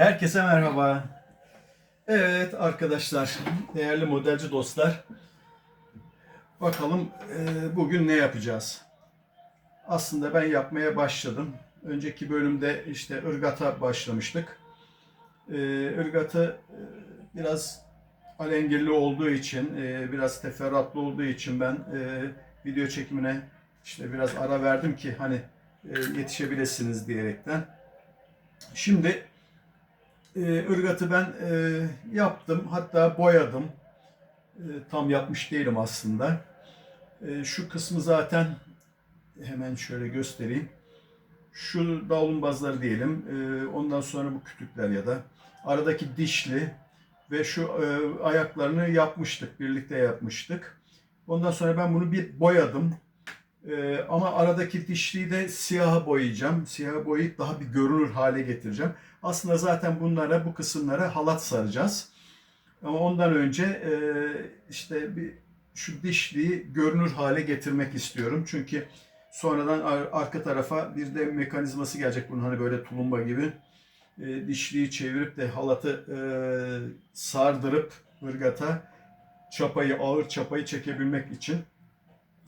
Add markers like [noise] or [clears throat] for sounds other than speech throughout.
Herkese merhaba. Evet arkadaşlar, değerli modelci dostlar. Bakalım e, bugün ne yapacağız? Aslında ben yapmaya başladım. Önceki bölümde işte ırgata başlamıştık. E, e, biraz alengirli olduğu için, e, biraz teferruatlı olduğu için ben video çekimine işte biraz ara verdim ki hani yetişebilirsiniz diyerekten. Şimdi e, ırgatı ben e, yaptım. Hatta boyadım. E, tam yapmış değilim aslında. E, şu kısmı zaten hemen şöyle göstereyim. Şu davlumbazları diyelim. E, ondan sonra bu kütükler ya da aradaki dişli ve şu e, ayaklarını yapmıştık. Birlikte yapmıştık. Ondan sonra ben bunu bir boyadım. E, ama aradaki dişliyi de siyaha boyayacağım. Siyaha boyayıp daha bir görünür hale getireceğim. Aslında zaten bunlara, bu kısımlara halat saracağız. Ama ondan önce e, işte bir şu dişliği görünür hale getirmek istiyorum. Çünkü sonradan ar- arka tarafa bir de mekanizması gelecek bunun hani böyle tulumba gibi. E, dişliği çevirip de halatı e, sardırıp ırgata çapayı, ağır çapayı çekebilmek için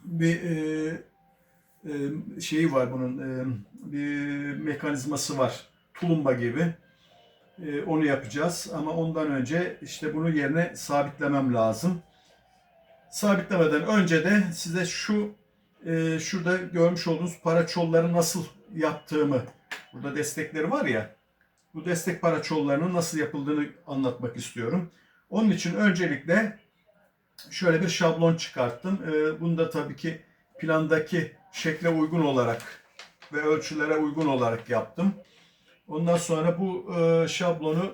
bir e, e, şeyi var bunun, e, bir mekanizması var tulumba gibi. Ee, onu yapacağız ama ondan önce işte bunu yerine sabitlemem lazım. Sabitlemeden önce de size şu e, şurada görmüş olduğunuz paraçolları nasıl yaptığımı, burada destekleri var ya, bu destek paraçollarının nasıl yapıldığını anlatmak istiyorum. Onun için öncelikle şöyle bir şablon çıkarttım. Ee, bunu da tabii ki plandaki şekle uygun olarak ve ölçülere uygun olarak yaptım. Ondan sonra bu e, şablonu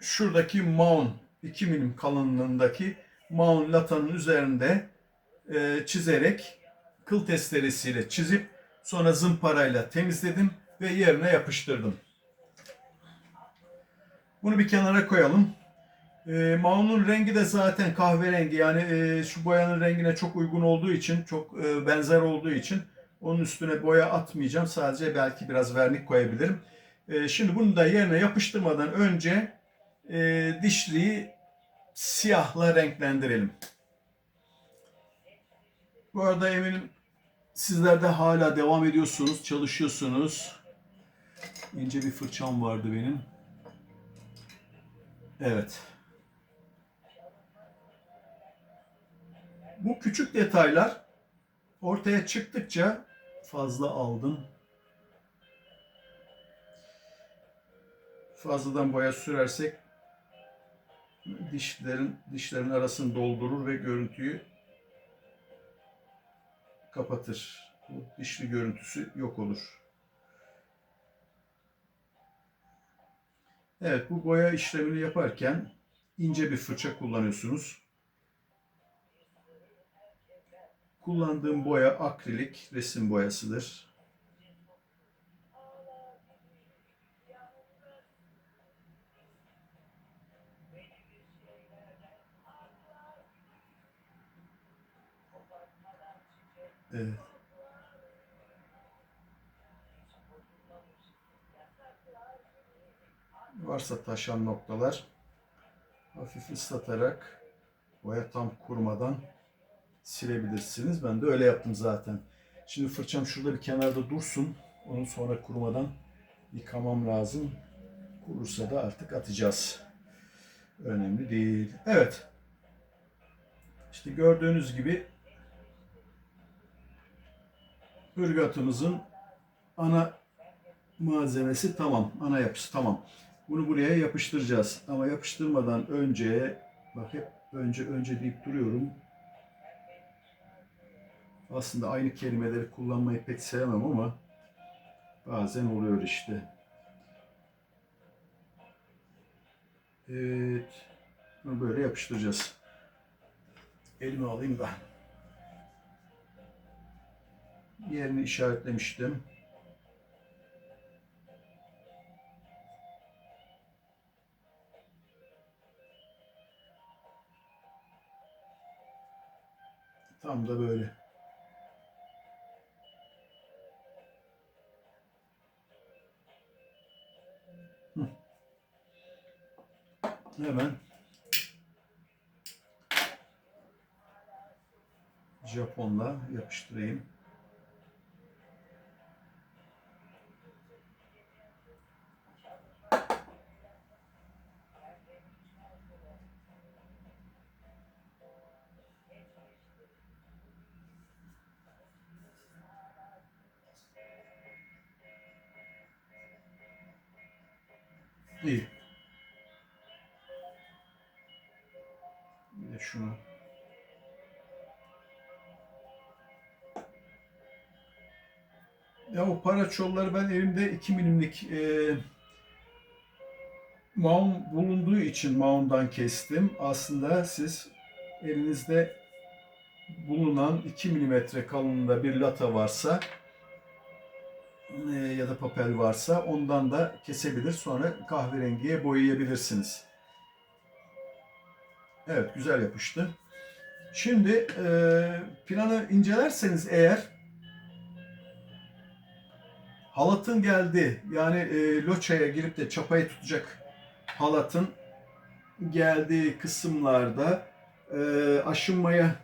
şuradaki maun 2 milim kalınlığındaki maun latanın üzerinde e, çizerek kıl testeresiyle çizip sonra zımparayla temizledim ve yerine yapıştırdım. Bunu bir kenara koyalım. E, maunun rengi de zaten kahverengi yani e, şu boyanın rengine çok uygun olduğu için çok e, benzer olduğu için onun üstüne boya atmayacağım. Sadece belki biraz vernik koyabilirim. Ee, şimdi bunu da yerine yapıştırmadan önce e, dişliği siyahla renklendirelim. Bu arada eminim sizler de hala devam ediyorsunuz, çalışıyorsunuz. İnce bir fırçam vardı benim. Evet. Bu küçük detaylar ortaya çıktıkça fazla aldım. Fazladan boya sürersek dişlerin dişlerin arasını doldurur ve görüntüyü kapatır. Bu dişli görüntüsü yok olur. Evet bu boya işlemini yaparken ince bir fırça kullanıyorsunuz. Kullandığım boya akrilik resim boyasıdır. Evet. Varsa taşan noktalar hafif ıslatarak boya tam kurumadan silebilirsiniz. Ben de öyle yaptım zaten. Şimdi fırçam şurada bir kenarda dursun. Onu sonra kurumadan yıkamam lazım. Kurursa da artık atacağız. Önemli değil. Evet. İşte gördüğünüz gibi ırgatımızın ana malzemesi tamam. Ana yapısı tamam. Bunu buraya yapıştıracağız. Ama yapıştırmadan önce bak hep önce önce deyip duruyorum. Aslında aynı kelimeleri kullanmayı pek sevmem ama bazen oluyor işte. Evet. Bunu böyle yapıştıracağız. Elimi alayım da. Yerini işaretlemiştim. Tam da böyle. Japonla yapıştırayım. İyi. Bir de şunu. Ya o paraçolları ben elimde 2 milimlik e, maun bulunduğu için maundan kestim. Aslında siz elinizde bulunan 2 milimetre kalınlığında bir lata varsa e, ya da papel varsa ondan da kesebilir. Sonra kahverengiye boyayabilirsiniz. Evet güzel yapıştı. Şimdi e, planı incelerseniz eğer halatın geldi yani e, loçaya girip de çapayı tutacak halatın geldiği kısımlarda e, aşınmaya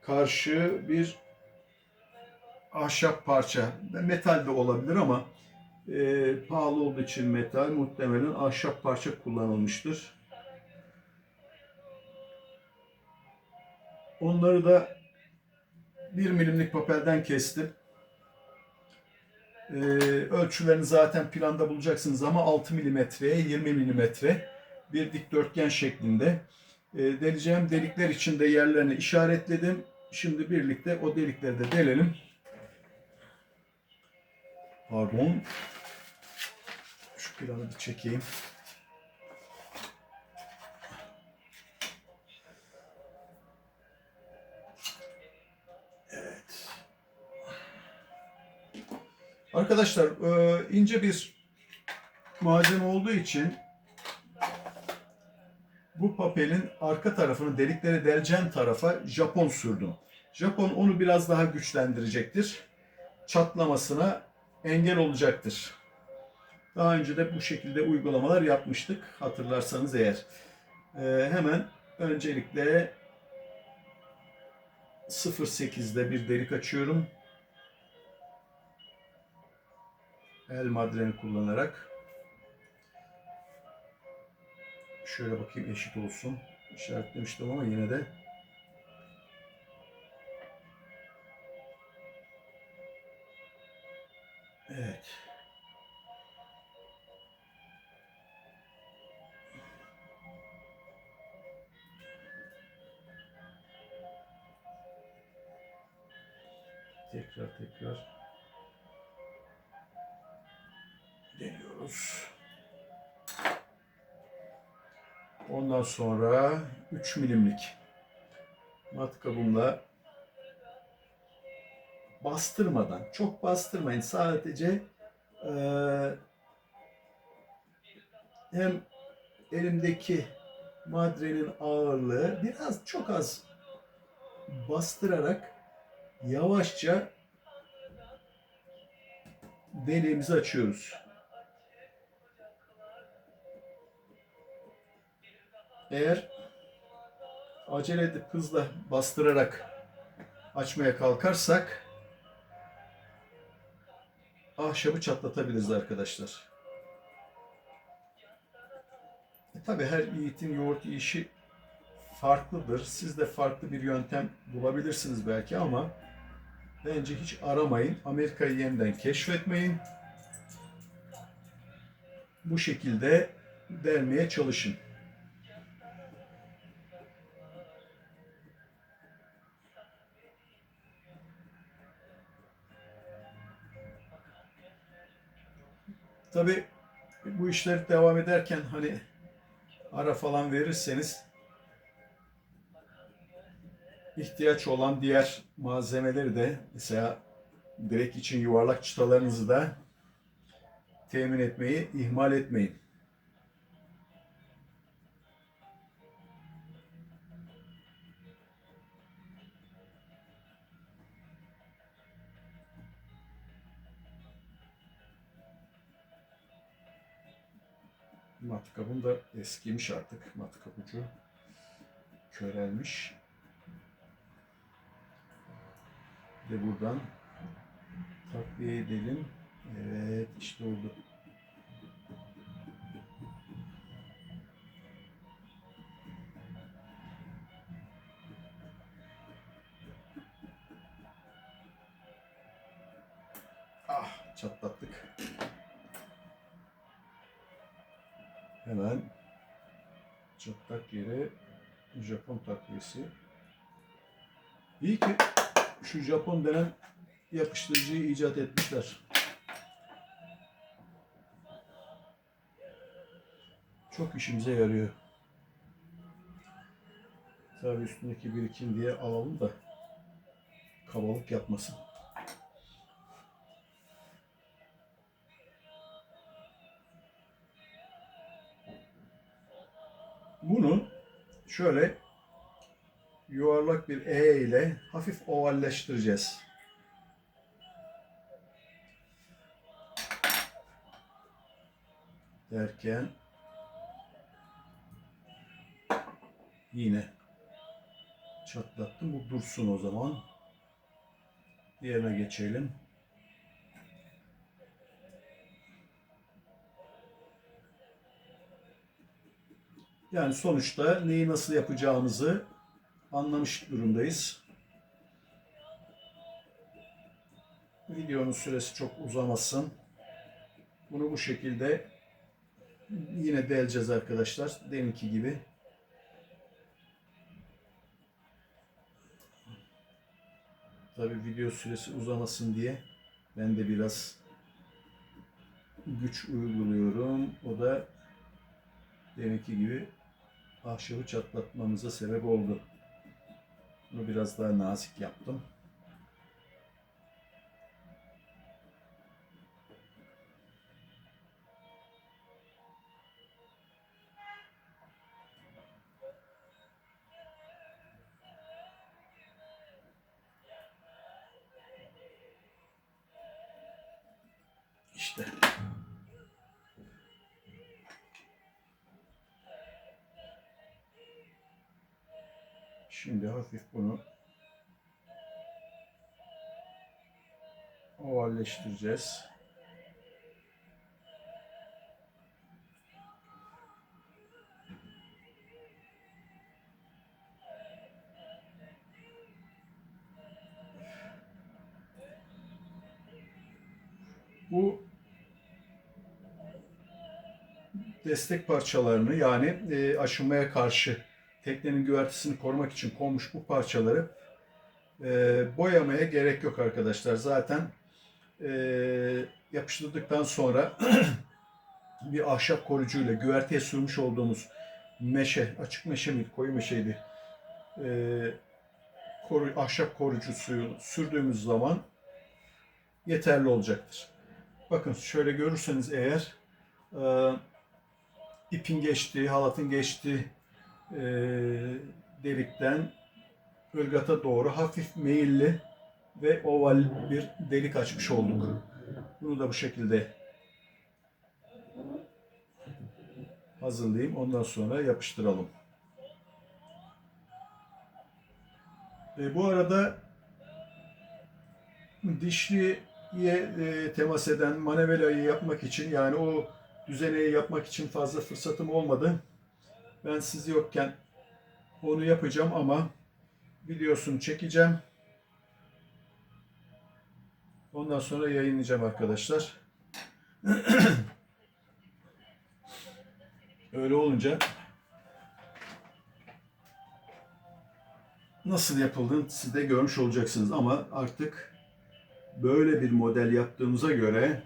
karşı bir ahşap parça, metal de olabilir ama e, pahalı olduğu için metal muhtemelen ahşap parça kullanılmıştır. Onları da 1 milimlik papelden kestim. E, ölçülerini zaten planda bulacaksınız ama 6 milimetreye 20 milimetre bir dikdörtgen şeklinde. E, deleceğim delikler için de yerlerini işaretledim. Şimdi birlikte o delikleri de delelim. Pardon. Şu planı bir çekeyim. Arkadaşlar e, ince bir malzeme olduğu için bu papelin arka tarafını deliklere deleceğim tarafa Japon sürdüm. Japon onu biraz daha güçlendirecektir. Çatlamasına engel olacaktır. Daha önce de bu şekilde uygulamalar yapmıştık hatırlarsanız eğer. Ee, hemen öncelikle 0.8'de bir delik açıyorum. El madreni kullanarak. Şöyle bakayım eşit olsun. İşaretlemiştim ama yine de Evet. Tekrar tekrar Ondan sonra 3 milimlik matkabımla bastırmadan, çok bastırmayın. Sadece eee, hem elimdeki madrenin ağırlığı biraz çok az bastırarak yavaşça deliğimizi açıyoruz. Eğer acele edip hızla bastırarak açmaya kalkarsak ahşabı çatlatabiliriz arkadaşlar. E tabi her yiğitin yoğurt işi farklıdır. Siz de farklı bir yöntem bulabilirsiniz belki ama bence hiç aramayın. Amerika'yı yeniden keşfetmeyin. Bu şekilde delmeye çalışın. Tabi bu işler devam ederken hani ara falan verirseniz ihtiyaç olan diğer malzemeleri de mesela direkt için yuvarlak çıtalarınızı da temin etmeyi ihmal etmeyin. Matkabım da eskimiş artık. Matkap ucu körelmiş. De buradan takviye edelim. Evet işte oldu. Ah çatlattık. Hemen çatlak yere Japon takviyesi. İyi ki şu Japon denen yapıştırıcıyı icat etmişler. Çok işimize yarıyor. Tabii üstündeki birikim diye alalım da kabalık yapmasın. Şöyle yuvarlak bir E ile hafif ovalleştireceğiz. Derken yine çatlattım. Bu dursun o zaman. Diğerine geçelim. Yani sonuçta neyi nasıl yapacağımızı anlamış durumdayız. Videonun süresi çok uzamasın. Bunu bu şekilde yine deleceğiz arkadaşlar. Deminki gibi. Tabi video süresi uzamasın diye ben de biraz güç uyguluyorum. O da deminki gibi ahşabı çatlatmamıza sebep oldu. Bunu biraz daha nazik yaptım. Ovalleştireceğiz. Bu destek parçalarını yani e, aşınmaya karşı teknenin güvertesini korumak için konmuş bu parçaları e, boyamaya gerek yok arkadaşlar. Zaten e, yapıştırdıktan sonra [clears throat] bir ahşap koruyucuyla güverteye sürmüş olduğumuz meşe, açık meşe miydi, koyu meşeydi, e, koru, ahşap koruyucu sürdüğümüz zaman yeterli olacaktır. Bakın şöyle görürseniz eğer e, ipin geçtiği, halatın geçtiği e, delikten ırgata doğru hafif meyilli ve oval bir delik açmış olduk. Bunu da bu şekilde hazırlayayım. Ondan sonra yapıştıralım. E, bu arada dişliye e, temas eden manevelayı yapmak için yani o düzeneyi yapmak için fazla fırsatım olmadı. Ben siz yokken onu yapacağım ama videosunu çekeceğim. Ondan sonra yayınlayacağım arkadaşlar. [clears throat] Öyle olunca nasıl yapıldığını siz de görmüş olacaksınız ama artık böyle bir model yaptığımıza göre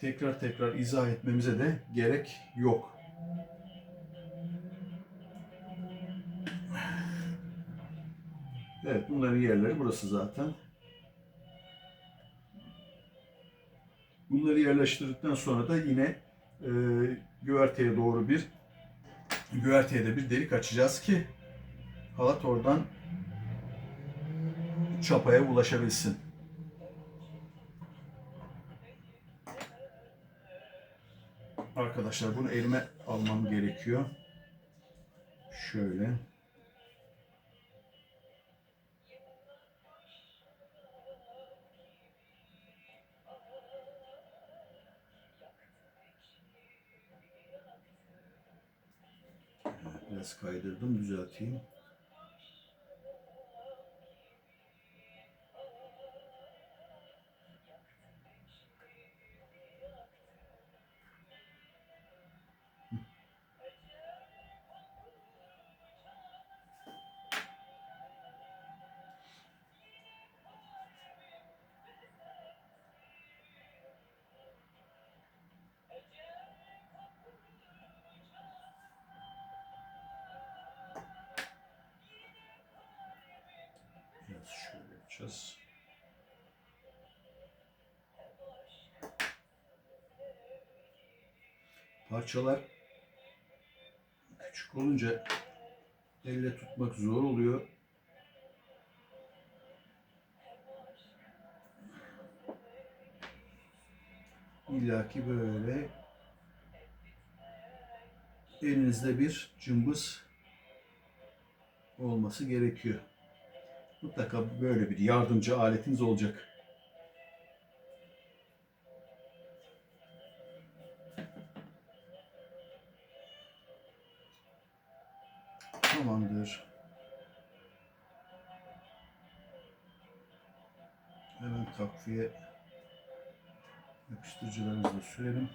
tekrar tekrar izah etmemize de gerek yok. Evet bunların yerleri burası zaten. Bunları yerleştirdikten sonra da yine e, güverteye doğru bir güverteye de bir delik açacağız ki halat oradan çapaya ulaşabilsin. Arkadaşlar bunu elime almam gerekiyor. Şöyle. Biraz kaydırdım düzelteyim. Yapacağız. Parçalar küçük olunca elle tutmak zor oluyor. İlla ki böyle elinizde bir cımbız olması gerekiyor. Mutlaka böyle bir yardımcı aletiniz olacak. Tamamdır. Hemen takviye yapıştırıcılarımızı sürelim.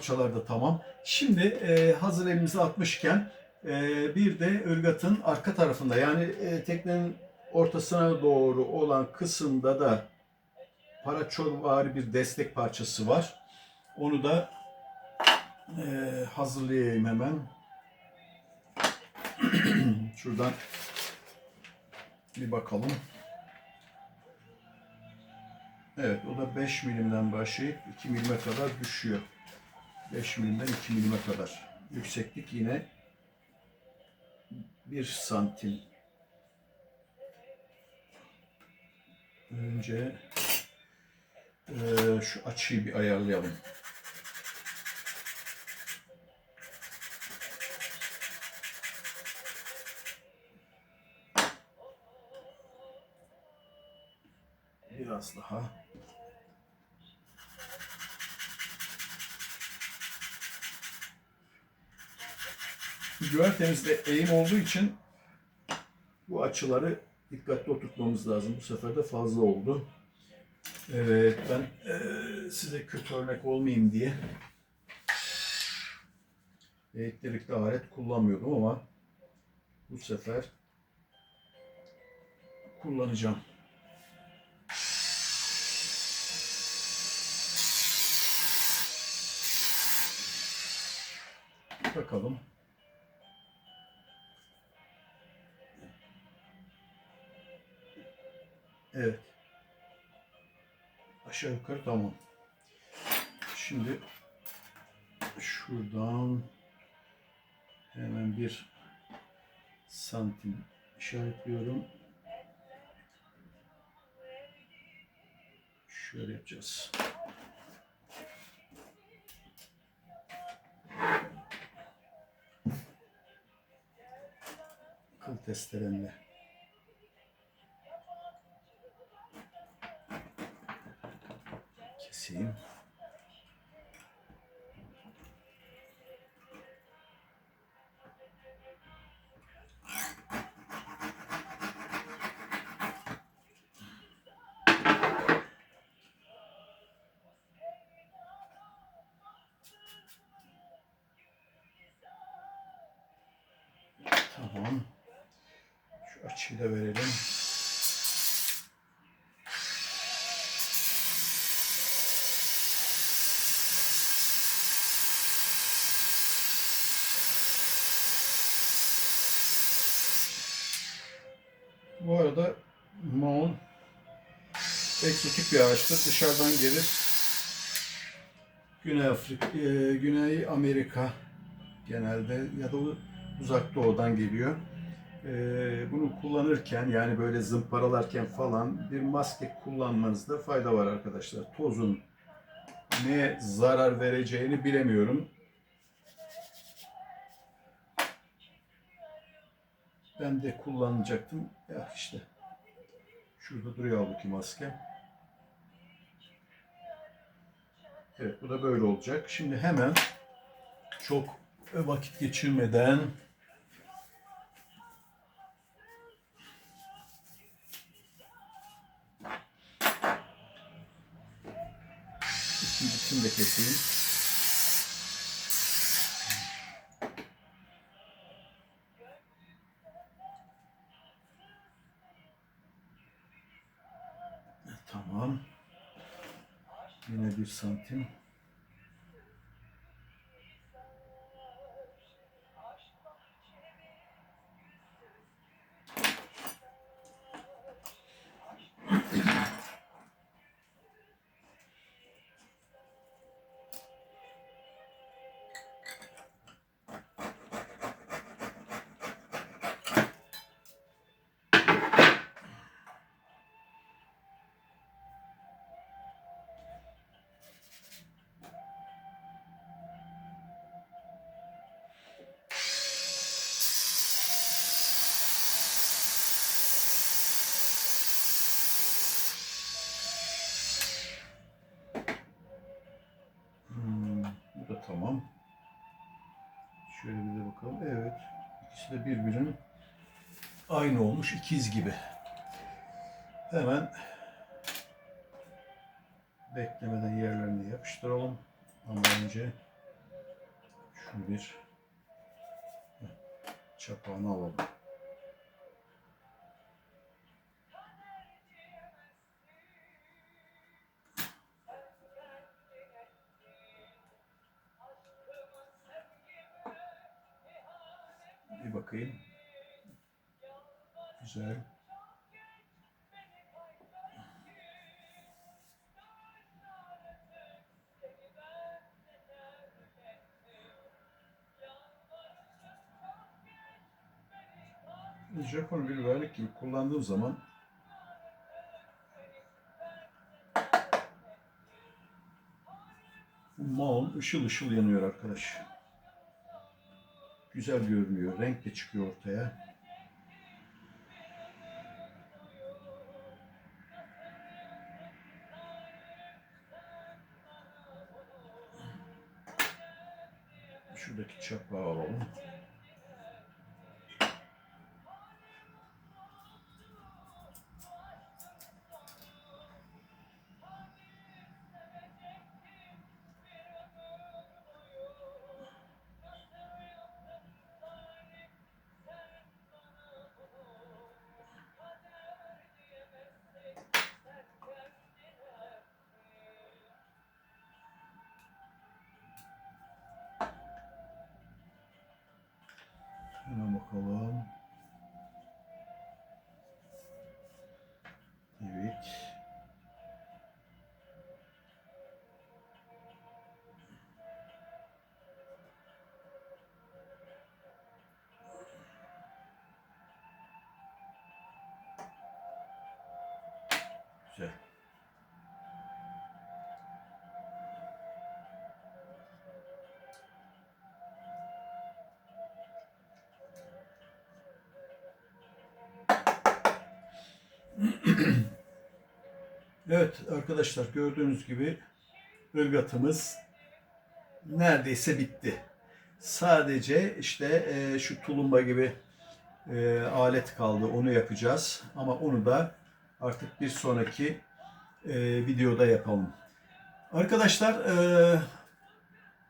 Parçalar da tamam. Şimdi e, hazır elimize atmışken e, bir de ırgatın arka tarafında yani e, teknenin ortasına doğru olan kısımda da paraçorvari bir destek parçası var. Onu da e, hazırlayayım hemen. [clears throat] Şuradan bir bakalım. Evet o da 5 milimden başlayıp 2 milime kadar düşüyor. 5 milimden 2 milime kadar. Yükseklik yine 1 santim. Önce eee, şu açıyı bir ayarlayalım. Biraz daha. Güvertemizde eğim olduğu için bu açıları dikkatli oturtmamız lazım. Bu sefer de fazla oldu. Evet ben eee, size kötü örnek olmayayım diye elektrikli alet kullanmıyordum ama bu sefer kullanacağım. Bakalım. Evet. Aşağı yukarı tamam. Şimdi şuradan hemen bir santim işaretliyorum. Şöyle yapacağız. Kıl testeremle. Keseyim. Tamam. çile verelim. Egzotik bir ağaçtır. Dışarıdan gelir. Güney Afrika, e, Güney Amerika genelde ya da uzak doğudan geliyor. E, bunu kullanırken yani böyle zımparalarken falan bir maske kullanmanızda fayda var arkadaşlar. Tozun ne zarar vereceğini bilemiyorum. Ben de kullanacaktım. Ya işte şurada duruyor halbuki maske. Evet bu da böyle olacak. Şimdi hemen çok vakit geçirmeden ikincisini de keseyim. Yine De birbirinin aynı olmuş. ikiz gibi. Hemen beklemeden yerlerini yapıştıralım. Ama önce şunu bir çapağını alalım. Bakayım. Güzel. Japon bir vernik gibi kullandığım zaman bu maun ışıl ışıl yanıyor arkadaş. Güzel görünüyor. Renk de çıkıyor ortaya. Şuradaki çapağı alalım. Bakalım. Evet arkadaşlar gördüğünüz gibi ırgatımız neredeyse bitti. Sadece işte e, şu tulumba gibi e, alet kaldı. Onu yapacağız. Ama onu da artık bir sonraki e, videoda yapalım. Arkadaşlar e,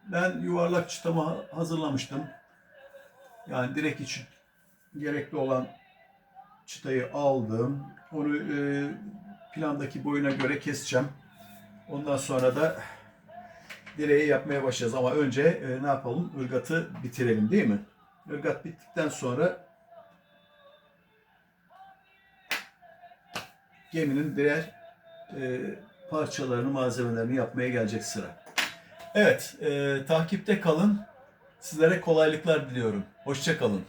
ben yuvarlak çıtamı hazırlamıştım. Yani direkt için gerekli olan çıtayı aldım. Onu e, plandaki boyuna göre keseceğim. Ondan sonra da direği yapmaya başlayacağız. Ama önce e, ne yapalım? Irgatı bitirelim değil mi? Irgat bittikten sonra geminin diğer e, parçalarını, malzemelerini yapmaya gelecek sıra. Evet, e, takipte kalın. Sizlere kolaylıklar diliyorum. Hoşça kalın.